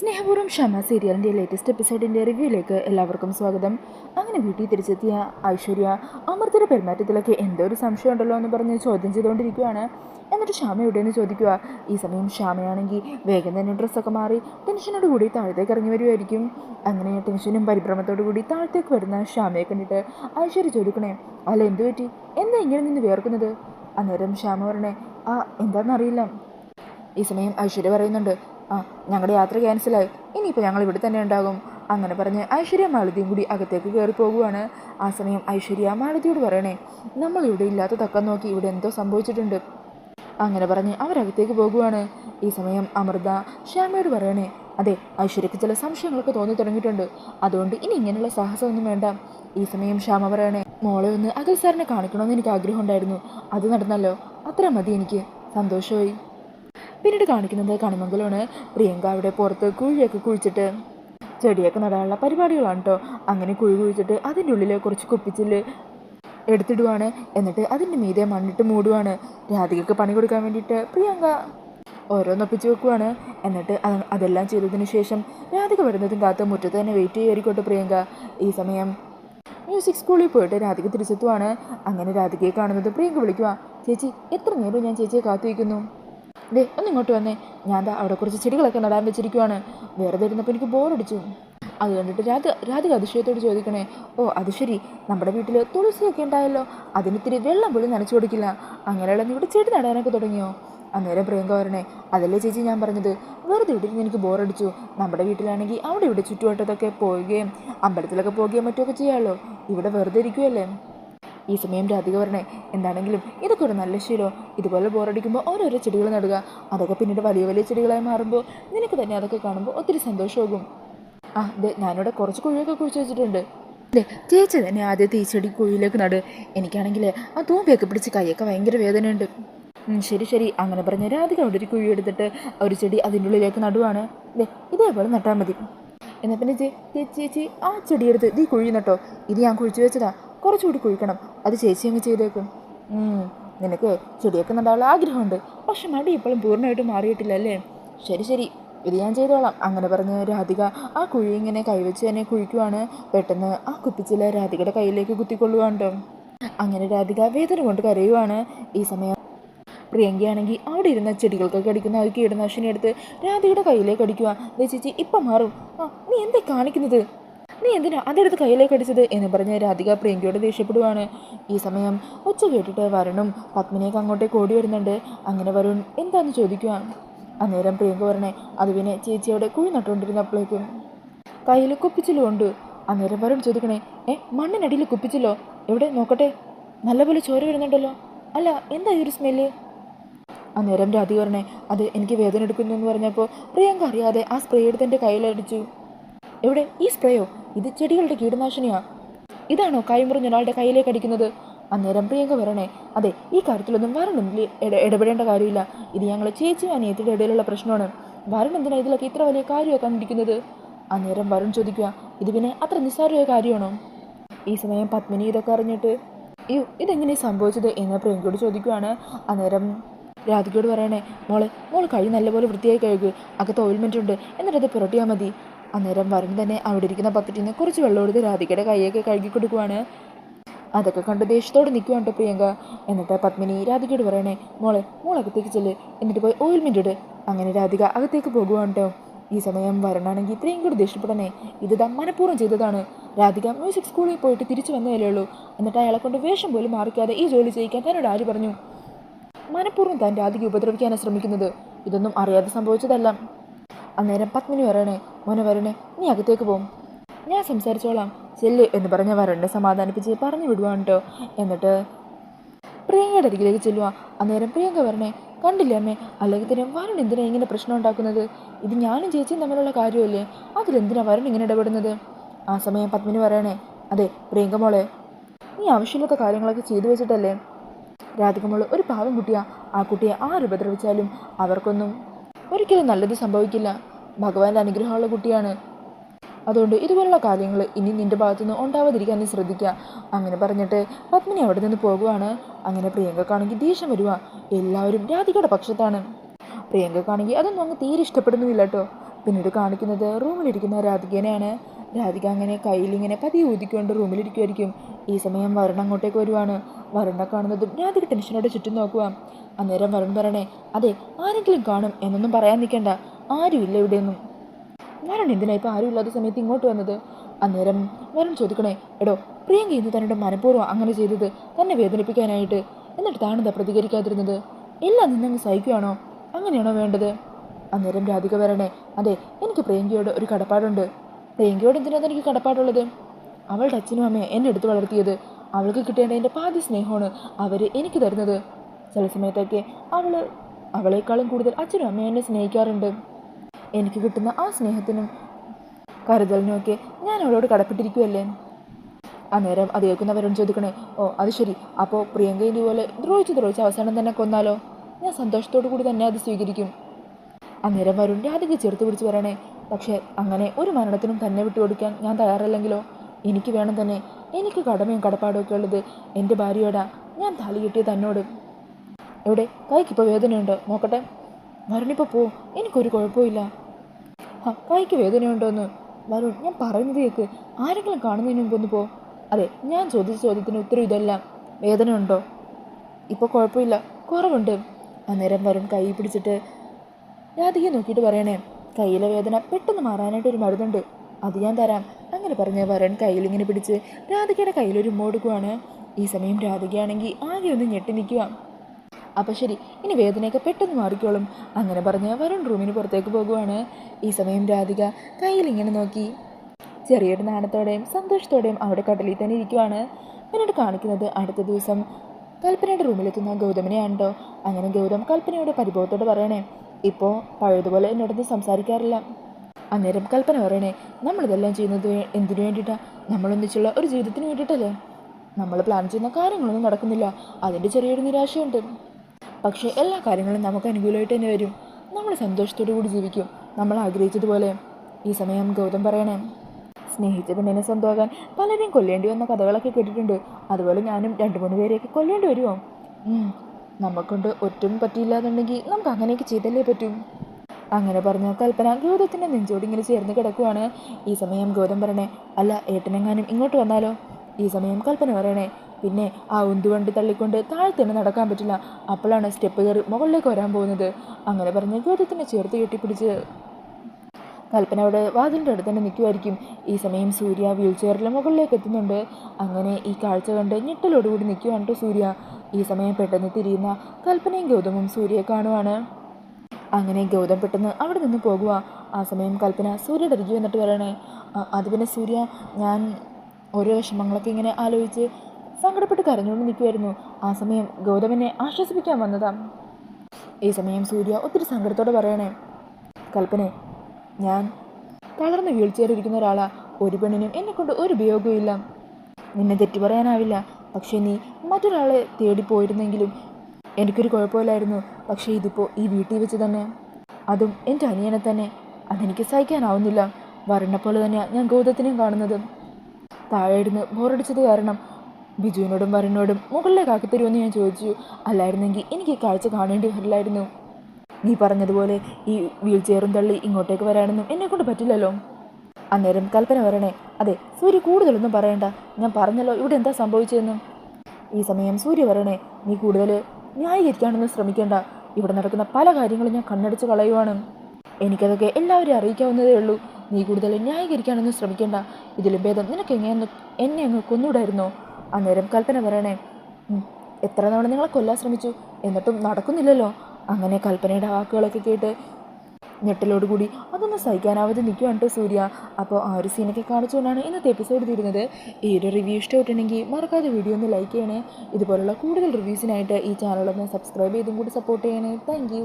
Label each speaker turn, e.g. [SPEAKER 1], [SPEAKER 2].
[SPEAKER 1] സ്നേഹപൂർവം ക്ഷമ സീരിയലിന്റെ ലേറ്റസ്റ്റ് എപ്പിസോഡിന്റെ റിവ്യൂയിലേക്ക് എല്ലാവർക്കും സ്വാഗതം. അങ്ങനെ വീട്ടിൽ തിരിച്ചെത്തിയ ഐശ്വര്യ അമൃതയുടെ പെരുമാറ്റത്തിലൊക്കെ എന്തോ ഒരു സംശയം ഉണ്ടല്ലോ എന്ന് പറഞ്ഞ് ചോദ്യം ചെയ്തുകൊണ്ടിരിക്കുകയാണ്. എന്നിട്ട് ശ്യാമ എവിടെയെന്ന് ചോദിക്കുക ഈ സമയം ശ്യാമയാണെങ്കിൽ വേഗം തന്നെ ഡ്രസ്സൊക്കെ മാറി ടെൻഷനോട് കൂടി താഴത്തേക്ക് ഇറങ്ങി വരുമായിരിക്കും അങ്ങനെ ടെൻഷനും പരിഭ്രമത്തോടു കൂടി താഴത്തേക്ക് വരുന്ന ശ്യാമയെ കണ്ടിട്ട് ഐശ്വര്യ ചോദിക്കണേ അല്ല എന്തു പറ്റി? എന്താ ഇങ്ങനെ നിന്ന് വേർക്കുന്നത്? അന്നേരം ശ്യാമ പറഞ്ഞേ ആ എന്താണെന്നറിയില്ല. ഈ സമയം ഐശ്വര്യ പറയുന്നുണ്ട് ആ ഞങ്ങളുടെ യാത്ര ക്യാൻസലായി. ഇനിയിപ്പോൾ ഞങ്ങൾ ഇവിടെ തന്നെ ഉണ്ടാകും. അങ്ങനെ പറഞ്ഞ് ഐശ്വര്യ മാലതിയും കൂടി അകത്തേക്ക് കയറി പോകുവാണ്. ആ സമയം ഐശ്വര്യ മാലതിയോട് പറയണേ നമ്മൾ ഇവിടെ ഇല്ലാത്ത തക്കം നോക്കി ഇവിടെ എന്തോ സംഭവിച്ചിട്ടുണ്ട്. അങ്ങനെ പറഞ്ഞ് അവരകത്തേക്ക് പോകുവാണ്. ഈ സമയം അമൃത ശ്യാമയോട് പറയണേ അതെ ഐശ്വര്യക്ക് ചില സംശയങ്ങളൊക്കെ തോന്നി തുടങ്ങിയിട്ടുണ്ട്. അതുകൊണ്ട് ഇനി ഇങ്ങനെയുള്ള സാഹസമൊന്നും വേണ്ട. ഈ സമയം ശ്യാമ പറയണേ മോളെ ഒന്ന് അഖിൽ സാറിനെ കാണിക്കണമെന്ന് എനിക്ക് ആഗ്രഹമുണ്ടായിരുന്നു. അത് നടന്നല്ലോ. അത്ര മതി എനിക്ക്. സന്തോഷമായി. പിന്നീട് കാണിക്കുന്നത് കണിമംഗലമാണ് പ്രിയങ്ക അവിടെ പുറത്ത് കുഴിയൊക്കെ കുഴിച്ചിട്ട് ചെടിയൊക്കെ നടാനുള്ള പരിപാടികളാണ് കേട്ടോ അങ്ങനെ കുഴി കുഴിച്ചിട്ട് അതിന്റെ ഉള്ളിൽ കുറച്ച് കുപ്പിച്ചിൽ എടുത്തിടുവാണ്. എന്നിട്ട് അതിന്റെ മീതെ മണ്ണിട്ട് മൂടുവാണ്. രാധികക്ക് പണി കൊടുക്കാൻ വേണ്ടിയിട്ട് പ്രിയങ്ക ഓരോന്നൊപ്പിച്ച് വെക്കുവാണ്. എന്നിട്ട് അത് അതെല്ലാം ചെയ്തതിന് ശേഷം രാധിക വരുന്നതും കാത്ത് മുറ്റത്ത് തന്നെ വെയിറ്റ് ചെയ്യായിരിക്കോട്ടെ പ്രിയങ്ക. ഈ സമയം മ്യൂസിക് സ്കൂളിൽ പോയിട്ട് രാധിക തിരിച്ചെത്തുവാണ്. അങ്ങനെ രാധികയെ കാണുന്നത് പ്രിയങ്ക വിളിക്കുക ചേച്ചി എത്ര നേരം ഞാൻ ചേച്ചിയെ കാത്തിരിക്കുന്നു ദേ ഒന്ന് ഇങ്ങോട്ട് വന്നേ. ഞാൻ ദാ അവിടെ കുറച്ച് ചെടികളൊക്കെ നടാൻ വെച്ചിരിക്കുവാണ്. വെറുതെ ഇരുന്നപ്പോൾ എനിക്ക് ബോറടിച്ചു. അത് കണ്ടിട്ട് രാധ രാധിക അതിശയത്തോട് ചോദിക്കണേ ഓ അത് ശരി. നമ്മുടെ വീട്ടിൽ തുളസിയൊക്കെ ഉണ്ടായല്ലോ. അതിനിത്തിരി വെള്ളം പോലും നനച്ചു കൊടുക്കില്ല. അങ്ങനെയുള്ള നീ ഇവിടെ ചെടി നടാനൊക്കെ തുടങ്ങിയോ? അന്നേരം പ്രിയങ്ക വരണേ അതല്ലേ ചേച്ചി ഞാൻ പറഞ്ഞത്. വെറുതെ ഇട്ടിരുന്ന് എനിക്ക് ബോറടിച്ചു. നമ്മുടെ വീട്ടിലാണെങ്കിൽ അവിടെ ഇവിടെ ചുറ്റുവട്ടത്തൊക്കെ പോവുകയും അമ്പലത്തിലൊക്കെ പോവുകയും മറ്റുമൊക്കെ ചെയ്യാമല്ലോ ഇവിടെ വെറുതെ ഇരിക്കുമല്ലേ ഈ സമയം രാധിക പറഞ്ഞേ എന്താണെങ്കിലും ഇതൊക്കെ ഒരു നല്ല ശീലം? ഇതുപോലെ ബോറടിക്കുമ്പോൾ ഓരോരോ ചെടികൾ നടുക. അതൊക്കെ പിന്നീട് വലിയ വലിയ ചെടികളായി മാറുമ്പോൾ നിനക്ക് തന്നെ അതൊക്കെ കാണുമ്പോൾ ഒത്തിരി സന്തോഷമാകും. ആ അതെ ഞാനിവിടെ കുറച്ച് കുഴിയൊക്കെ കുഴിച്ച് വെച്ചിട്ടുണ്ട്. അല്ലേ ചേച്ചി തന്നെ ആദ്യത്തെ ഈ ചെടി കുഴിയിലേക്ക് നട. എനിക്കാണെങ്കിൽ ആ തൂമ്പയൊക്കെ പിടിച്ച് കൈയൊക്കെ ഭയങ്കര വേദനയുണ്ട്. ശരി ശരി. അങ്ങനെ പറഞ്ഞ രാധിക അവിടെ ഒരു കുഴി എടുത്തിട്ട് ഒരു ചെടി അതിന്റെ ഉള്ളിലേക്ക് നടുവാണ്. അല്ലേ ഇതേപോലെ നട്ടാൽ മതി. എന്നാൽ പിന്നെ ചേച്ചി ചേച്ചി ആ ചെടിയെടുത്ത് ഇത് ഈ കുഴി നട്ടോ. ഇത് ഞാൻ കുഴിച്ചു വെച്ചതാ. കുറച്ചുകൂടി കുഴിക്കണം. അത് ചേച്ചി അങ്ങ് ചെയ്തേക്കും. നിനക്ക് ചെടിയൊക്കെ നടാനുള്ള ആഗ്രഹമുണ്ട്. പക്ഷെ മടി ഇപ്പോഴും പൂർണമായിട്ട് മാറിയിട്ടില്ല അല്ലേ ശരി ശരി. ഇത് ഞാൻ ചെയ്തോളാം. അങ്ങനെ പറഞ്ഞ് രാധിക ആ കുഴി ഇങ്ങനെ കൈവച്ച് തന്നെ കുഴിക്കുവാണ്. പെട്ടെന്ന് ആ കുപ്പിച്ചില രാധികയുടെ കയ്യിലേക്ക് കുത്തിക്കൊള്ളുവാണ്ടോ? അങ്ങനെ രാധിക വേദന കൊണ്ട് കരയുവാണ്. ഈ സമയം പ്രിയങ്കയാണെങ്കിൽ അവിടെ ഇരുന്ന ചെടികൾക്കൊക്കെ അടിക്കുന്ന ആ കീടനാശിനി എടുത്ത് രാധികയുടെ കയ്യിലേക്ക് അടിക്കുക ചേച്ചി ഇപ്പം മാറും. ആ നീ എന്തേ കാണിക്കുന്നത്? നീ എന്തിനാ അതെടുത്ത് കയ്യിലേക്ക് അടിച്ചത് എന്ന് പറഞ്ഞ് രാധിക പ്രിയങ്കയോട് ദേഷ്യപ്പെടുവാണ്. ഈ സമയം ഒച്ച കേട്ടിട്ട് വരുണും പത്മിനിയൊക്കെ അങ്ങോട്ടേക്ക് ഓടി വരുന്നുണ്ട്. അങ്ങനെ വരുൺ എന്താന്ന് ചോദിക്കുക അന്നേരം പ്രിയങ്ക പറഞ്ഞേ അത് പിന്നെ ചേച്ചിയോടെ കുഴി നട്ടുകൊണ്ടിരുന്നപ്പോഴേക്കും. കയ്യിൽ കുപ്പിച്ചിലും ഉണ്ട്? അന്നേരം വരുൺ ചോദിക്കണേ ഏ മണ്ണിനടിയിൽ കുപ്പിച്ചില്ലോ എവിടെ? നോക്കട്ടെ. നല്ലപോലെ ചോര വരുന്നുണ്ടല്ലോ. അല്ല എന്താ ഈ ഒരു സ്മെല്ല്? അന്നേരം രാധി പറഞ്ഞേ അത് എനിക്ക് വേദന എടുക്കുന്നു എന്ന് പറഞ്ഞപ്പോൾ പ്രിയങ്ക അറിയാതെ ആ സ്പ്രേ എടുത്ത് എന്റെ കയ്യിലടിച്ചു എവിടെ? ഈ സ്പ്രേയോ? ഇത് ചെടികളുടെ കീടനാശിനിയാ. ഇതാണോ കൈമുറിഞ്ഞ ഒരാളുടെ കയ്യിലേക്ക് അടിക്കുന്നത്? അന്നേരം പ്രിയങ്ക വരണേ. അതെ ഈ കാര്യത്തിലൊന്നും വരണം ഇടപെടേണ്ട കാര്യമില്ല. ഇത് ഞങ്ങൾ ചേച്ചിയും അനിയത്തിയുടെ ഇടയിലുള്ള പ്രശ്നമാണ്. വരൺ എന്തിനാ ഇതിലൊക്കെ ഇത്ര വലിയ കാര്യമൊക്കെ കണ്ടിരിക്കുന്നത് അന്നേരം വരൺ ചോദിക്കുക ഇത് പിന്നെ അത്ര നിസ്സാരമായ കാര്യമാണോ? ഈ സമയം പത്മിനി ഇതൊക്കെ അറിഞ്ഞിട്ട് അയ്യോ ഇതെങ്ങനെ സംഭവിച്ചത്? എന്ന് പ്രിയങ്കയോട് ചോദിക്കുകയാണ് അന്നേരം രാധികയോട് പറയണേ മോളെ മോൾ കൈ നല്ലപോലെ വൃത്തിയായി കഴുകു. അകത്ത് ഓയിൽമെന്റ് ഉണ്ട്. എന്നിട്ടത് പുരട്ടിയാൽ മതി. അന്നേരം വരുൺ തന്നെ അവിടെ ഇരിക്കുന്ന ബക്കറ്റിൽ നിന്ന് കുറച്ച് വെള്ളം എടുത്ത് രാധികയുടെ കൈയൊക്കെ കഴുകി കൊടുക്കുവാണ്. അതൊക്കെ കണ്ട് ദേഷ്യത്തോടെ നിൽക്കുവാണ് കേട്ടോ പ്രിയങ്ക. എന്നിട്ട് പത്മിനി രാധികയോട് പറയണേ മോളെ മോൾ അകത്തേക്ക് എന്നിട്ട് പോയി ഓയിൽ ഇട്. അങ്ങനെ രാധിക അകത്തേക്ക് പോകുവാണ് കേട്ടോ ഈ സമയം വരണാണെങ്കിൽ ഇത്രയും കൂടി ദേഷ്യപ്പെടണേ. ഇത് മനഃപൂർവം ചെയ്തതാണ്. രാധിക മ്യൂസിക് സ്കൂളിൽ പോയിട്ട് തിരിച്ചു വന്നതല്ലേ ഉള്ളൂ. എന്നിട്ട് അയാളെ കൊണ്ട് വേഷം പോലും മാറിക്കാതെ ഈ ജോലി ചെയ്യിക്കാൻ തന്നോട് ആര് പറഞ്ഞു? മനഃപൂർവം താൻ രാധിക ഉപദ്രവിക്കാനാണ് ശ്രമിക്കുന്നത്. ഇതൊന്നും അറിയാതെ സംഭവിച്ചതല്ല. അന്നേരം പത്മിനി വരണേ മോനെ വരണേ നീ അകത്തേക്ക് പോവും. ഞാൻ സംസാരിച്ചോളാം. ചെല്ല് എന്ന് പറഞ്ഞ വരണ്ടെ സമാധാനിപ്പിച്ച് പറഞ്ഞു വിടുവാണ് കേട്ടോ എന്നിട്ട് പ്രിയങ്കയുടെ അരികിലേക്ക് ചെല്ലുക അന്നേരം പ്രിയങ്ക വരണേ കണ്ടില്ലേ അമ്മേ അല്ലെങ്കിൽ തന്നെ വരുൺ എന്തിനാ ഇങ്ങനെ പ്രശ്നം ഉണ്ടാക്കുന്നത്? ഇത് ഞാനും ചേച്ചിയും തമ്മിലുള്ള കാര്യമല്ലേ? അതിലെന്തിനാ വരുൺ ഇങ്ങനെ ഇടപെടുന്നത്? ആ സമയം പത്മിനി പറയണേ അതെ പ്രിയങ്ക മോളെ നീ ആവശ്യമില്ലാത്ത കാര്യങ്ങളൊക്കെ ചെയ്തു വെച്ചിട്ടല്ലേ? രാധികമോൾ ഒരു പാവം കുട്ടിയാ. ആ കുട്ടിയെ ആര് ഉപദ്രവിച്ചാലും അവർക്കൊന്നും ഒരിക്കലും നല്ലത് സംഭവിക്കില്ല. ഭഗവാന്റെ അനുഗ്രഹമുള്ള കുട്ടിയാണ്. അതുകൊണ്ട് ഇതുപോലുള്ള കാര്യങ്ങൾ ഇനി നിന്റെ ഭാഗത്തുനിന്ന് ഉണ്ടാവാതിരിക്കാൻ നീ ശ്രദ്ധിക്കുക അങ്ങനെ പറഞ്ഞിട്ട് പത്മിനി അവിടെ നിന്ന് പോകുവാണ്. അങ്ങനെ പ്രിയങ്കക്കാണെങ്കിൽ ദേഷ്യം വരുക എല്ലാവരും രാധികയുടെ പക്ഷത്താണ്. പ്രിയങ്കക്കാണെങ്കിൽ അതൊന്നും അങ്ങ് തീരെ ഇഷ്ടപ്പെടുന്നുമില്ല കേട്ടോ പിന്നീട് കാണിക്കുന്നത് റൂമിലിരിക്കുന്ന രാധികനെയാണ്. രാധിക അങ്ങനെ കയ്യിലിങ്ങനെ പതി ഊതിക്കൊണ്ട് റൂമിലിരിക്കുമായിരിക്കും ഈ സമയം വരുൺ അങ്ങോട്ടേക്ക് വരുവാണ്. വരുണിനെ കാണുന്നതും രാധിക ടെൻഷനോടെ ചുറ്റും നോക്കുക അന്നേരം വരുൺ പറയണേ അതെ ആരെങ്കിലും കാണും എന്നൊന്നും പറയാൻ നിൽക്കണ്ട ആരുമില്ല ഇവിടെയൊന്നും. വരുൺ എന്തിനാ ഇപ്പോൾ ആരും ഇല്ലാത്ത സമയത്ത് ഇങ്ങോട്ട് വന്നത്? അന്നേരം വരുൺ ചോദിക്കണേ എടോ പ്രിയങ്ക ഇന്ന് തന്നോട് മനഃപൂർവം അങ്ങനെ ചെയ്തത് തന്നെ വേദനിപ്പിക്കാനായിട്ട്. എന്നിട്ട് താനെന്താ പ്രതികരിക്കാതിരുന്നത്? എല്ലാം നിന്നങ്ങ് സഹിക്കുകയാണോ അങ്ങനെയാണോ വേണ്ടത്? അന്നേരം രാധിക വരണേ അതെ എനിക്ക് പ്രിയങ്കയോട് ഒരു കടപ്പാടുണ്ട്. പ്രിയങ്കയോട് എന്തിനാണ് എനിക്ക് കടപ്പാടുള്ളത്? അവളുടെ അച്ഛനും അമ്മയും എന്നെ എടുത്ത് വളർത്തിയത്. അവൾക്ക് കിട്ടേണ്ട എന്റെ പാതി സ്നേഹമാണ് അവർ എനിക്ക് തരുന്നത്. ചില സമയത്തൊക്കെ അവൾ അവളെക്കാളും കൂടുതൽ അച്ഛനും അമ്മയും എന്നെ സ്നേഹിക്കാറുണ്ട്. എനിക്ക് കിട്ടുന്ന ആ സ്നേഹത്തിനും കരുതലിനുമൊക്കെ ഞാൻ അവളോട് കടപ്പെട്ടിരിക്കുമല്ലേ അന്നേരം അത് കേൾക്കുന്നവരോട് ചോദിക്കണേ ഓ അത് ശരി. അപ്പോൾ പ്രിയങ്ക ഇതുപോലെ ദ്രോഹിച്ച് ദ്രോഹിച്ച് അവസാനം തന്നെ കൊന്നാലോ? ഞാൻ സന്തോഷത്തോടു കൂടി തന്നെ അത് സ്വീകരിക്കും. അന്നേരം വരുൺ രാധിക ചേർത്ത് പിടിച്ച് പറയണേ പക്ഷേ അങ്ങനെ ഒരു മരണത്തിനും തന്നെ വിട്ടുകൊടുക്കാൻ ഞാൻ തയ്യാറല്ലെങ്കിലോ? എനിക്ക് വേണം തന്നെ. എനിക്ക് കടമയും കടപ്പാടും ഒക്കെ ഉള്ളത് എന്റെ ഭാര്യയോടാ. ഞാൻ താലി കിട്ടിയ തന്നോട്. എവിടെ? കൈക്കിപ്പോൾ വേദനയുണ്ടോ? നോക്കട്ടെ. വരുണിപ്പോൾ പോ. എനിക്കൊരു കുഴപ്പമില്ല ആ കൈക്ക് വേദനയുണ്ടോന്ന്. വരുൺ ഞാൻ പറയുന്നത് കേൾക്ക് ആരെങ്കിലും കാണുന്നതിന് മുമ്പ് ഒന്ന് പോ. അതെ ഞാൻ ചോദിച്ച ചോദ്യത്തിന് ഉത്തരം ഇതല്ല. വേദനയുണ്ടോ? ഇപ്പോൾ കുഴപ്പമില്ല. കുറവുണ്ട്. അന്നേരം വരുൺ കൈ പിടിച്ചിട്ട് രാധികയെ നോക്കിയിട്ട് പറയണേ കയ്യിലെ വേദന പെട്ടെന്ന് മാറാനായിട്ട് ഒരു മരുന്നുണ്ട്. അത് ഞാൻ തരാം. അങ്ങനെ പറഞ്ഞ വരൻ കയ്യിൽ ഇങ്ങനെ പിടിച്ച് രാധികയുടെ കയ്യിലൊരു മോടുക്കുവാണ് ഈ സമയം രാധികയാണെങ്കിൽ ആകെ ഒന്ന് ഞെട്ടി നിൽക്കുക അപ്പം ശരി ഇനി വേദനയൊക്കെ പെട്ടെന്ന് മാറിക്കോളും. അങ്ങനെ പറഞ്ഞ് വരുൺ റൂമിന് പുറത്തേക്ക് പോകുവാണ്. ഈ സമയം രാധിക കയ്യിൽ ഇങ്ങനെ നോക്കി. ചെറിയൊരു നാണത്തോടെയും സന്തോഷത്തോടെയും അവിടെ കടലിൽ തന്നെ ഇരിക്കുവാണ്. പിന്നീട് കാണിക്കുന്നത് അടുത്ത ദിവസം കൽപ്പനയുടെ റൂമിലെത്തുന്ന ഗൗതമിനെയാണോ അങ്ങനെ ഗൗതം കൽപ്പനയോട് പരിഭവത്തോട് പറയണേ ഇപ്പോൾ പഴയതുപോലെ എന്നോടൊന്നും സംസാരിക്കാറില്ല. അന്നേരം കൽപ്പന പറയണേ നമ്മളിതെല്ലാം ചെയ്യുന്നത് എന്തിനു വേണ്ടിയിട്ടാണ് നമ്മളൊന്നിച്ചുള്ള ഒരു ജീവിതത്തിന് വേണ്ടിയിട്ടല്ലേ നമ്മൾ പ്ലാൻ ചെയ്യുന്ന കാര്യങ്ങളൊന്നും നടക്കുന്നില്ല. അതിന്റെ ചെറിയൊരു നിരാശയുണ്ട്. പക്ഷേ എല്ലാ കാര്യങ്ങളും നമുക്ക് അനുകൂലമായിട്ട് തന്നെ വരും. നമ്മൾ സന്തോഷത്തോടു കൂടി ജീവിക്കും. നമ്മൾ ആഗ്രഹിച്ചതുപോലെ. ഈ സമയം ഗൗതം പറയണേ സ്നേഹിച്ച പെണ്ണിനെ സ്വന്തമാകാൻ പലരെയും കൊല്ലേണ്ടി വന്ന കഥകളൊക്കെ കേട്ടിട്ടുണ്ട്. അതുപോലെ ഞാനും രണ്ട് മൂന്ന് പേരെയൊക്കെ കൊല്ലേണ്ടി വരുമോ നമുക്കൊണ്ട് ഒറ്റും പറ്റിയില്ലാന്നുണ്ടെങ്കിൽ നമുക്ക് അങ്ങനെയൊക്കെ ചെയ്തല്ലേ പറ്റും. അങ്ങനെ പറഞ്ഞു. കൽപ്പന ഗൗതത്തിന്റെ നെഞ്ചോട് ഇങ്ങനെ ചേർന്ന് കിടക്കുവാണ്. ഈ സമയം ഗൗതം പറയണേ അല്ല ഏട്ടനെങ്ങാനും ഇങ്ങോട്ട് വന്നാലോ? ഈ സമയം കൽപ്പന പറയണേ പിന്നെ ആ ഉന്തുവണ്ടി തള്ളിക്കൊണ്ട് താഴത്തേന്ന് നടക്കാൻ പറ്റില്ല. അപ്പോഴാണ് സ്റ്റെപ്പ് കയറി മുകളിലേക്ക് വരാൻ പോകുന്നത്. അങ്ങനെ പറഞ്ഞ് ഗൗതത്തിനെ ചേർത്ത് കെട്ടിപ്പിടിച്ച് കൽപ്പന അവിടെ വാതിലിന്റെ അടുത്ത് തന്നെ നിൽക്കുമായിരിക്കും ഈ സമയം സൂര്യ വീൽ ചെയറിൽ മുകളിലേക്ക് എത്തുന്നുണ്ട്. അങ്ങനെ ഈ കാഴ്ച കണ്ട് ഞെട്ടലോടുകൂടി നിൽക്കുകയാണ് സൂര്യ. ഈ സമയം പെട്ടെന്ന് തിരിയുന്ന കൽപ്പനയും ഗൗതമും സൂര്യയെ കാണുവാണ്. അങ്ങനെ ഗൗതം പെട്ടെന്ന് അവിടെ നിന്ന് പോകുക ആ സമയം കൽപ്പന സൂര്യയുടെ അരികെ വന്നിട്ട് പറയണേ അത് പിന്നെ സൂര്യ ഞാൻ ഓരോ വിഷമങ്ങളൊക്കെ ഇങ്ങനെ ആലോചിച്ച് സങ്കടപ്പെട്ട് കരഞ്ഞുകൊണ്ട് നിൽക്കുമായിരുന്നു ആ സമയം ഗൗതമനെ ആശ്വസിപ്പിക്കാൻ വന്നതാ. ഈ സമയം സൂര്യ ഒത്തിരി സങ്കടത്തോടെ പറയണേ കൽപ്പനെ ഞാൻ തളർന്ന് വീഴ്ചയറിയിരിക്കുന്ന ഒരാളാ. ഒരു പെണ്ണിനും എന്നെക്കൊണ്ട് ഒരു ഉപയോഗവും ഇല്ല. നിന്നെ തെറ്റു പറയാനാവില്ല പക്ഷേ നീ മറ്റൊരാളെ തേടി പോയിരുന്നെങ്കിലും എനിക്കൊരു കുഴപ്പമില്ലായിരുന്നു. പക്ഷേ ഇതിപ്പോൾ ഈ വീട്ടിൽ വെച്ച് തന്നെ. അതും എന്റെ അനിയനെ തന്നെ. അതെനിക്ക് സഹിക്കാനാവുന്നില്ല. വരണ തന്നെയാണ് ഞാൻ ഗൗതത്തിനെയും കാണുന്നത്. താഴെ ഇരുന്ന് ബോറടിച്ചത് കാരണം ബിജുവിനോടും വരനോടും മുകളിലേക്ക് ആക്കിത്തരുമെന്ന് ഞാൻ ചോദിച്ചു. അല്ലായിരുന്നെങ്കിൽ എനിക്ക് ഈ കാഴ്ച കാണേണ്ടി വരില്ലായിരുന്നു. നീ പറഞ്ഞതുപോലെ ഈ വീൽ ചെയറും തള്ളി ഇങ്ങോട്ടേക്ക് വരാനൊന്നും എന്നെക്കൊണ്ട് പറ്റില്ലല്ലോ. അന്നേരം കൽപ്പന വരണേ. അതെ സൂര്യ കൂടുതലൊന്നും പറയണ്ട. ഞാൻ പറഞ്ഞല്ലോ ഇവിടെ എന്താ സംഭവിച്ചതെന്നും. ഈ സമയം സൂര്യ വരണേ. നീ കൂടുതൽ ന്യായീകരിക്കാനൊന്നും ശ്രമിക്കേണ്ട. ഇവിടെ നടക്കുന്ന പല കാര്യങ്ങളും ഞാൻ കണ്ണടിച്ച് കളയുവാണ്. എനിക്കതൊക്കെ എല്ലാവരെയും അറിയിക്കാവുന്നതേ ഉള്ളൂ. നീ കൂടുതൽ ന്യായീകരിക്കാനൊന്നും ശ്രമിക്കേണ്ട. ഇതിലും ഭേദം നിനക്ക് എങ്ങനെ എന്നെ അങ്ങ് കൊന്നൂടായിരുന്നോ അന്നേരം കൽപ്പന പറയണേ. എത്ര തവണ നിങ്ങളെ കൊല്ലാൻ ശ്രമിച്ചു? എന്നിട്ടും നടക്കുന്നില്ലല്ലോ. അങ്ങനെ കൽപ്പനയുടെ വാക്കുകളൊക്കെ കേട്ട് ഞെട്ടലോടുകൂടി അതൊന്നും സഹിക്കാനാവാതെ നിൽക്കുകയാണ് കേട്ടോ സൂര്യ. അപ്പോൾ ആ ഒരു സീനൊക്കെ കാണിച്ചുകൊണ്ടാണ് ഇന്നത്തെ എപ്പിസോഡ് തീരുന്നത്. ഈ ഒരു റിവ്യൂ ഇഷ്ടപ്പെട്ടുണ്ടെങ്കിൽ മറക്കാതെ വീഡിയോ ഒന്ന് ലൈക്ക് ചെയ്യണേ. ഇതുപോലുള്ള കൂടുതൽ റിവ്യൂസിനായിട്ട് ഈ ചാനലൊന്ന് സബ്സ്ക്രൈബ് ചെയ്തും കൂടി സപ്പോർട്ട് ചെയ്യണേ. താങ്ക്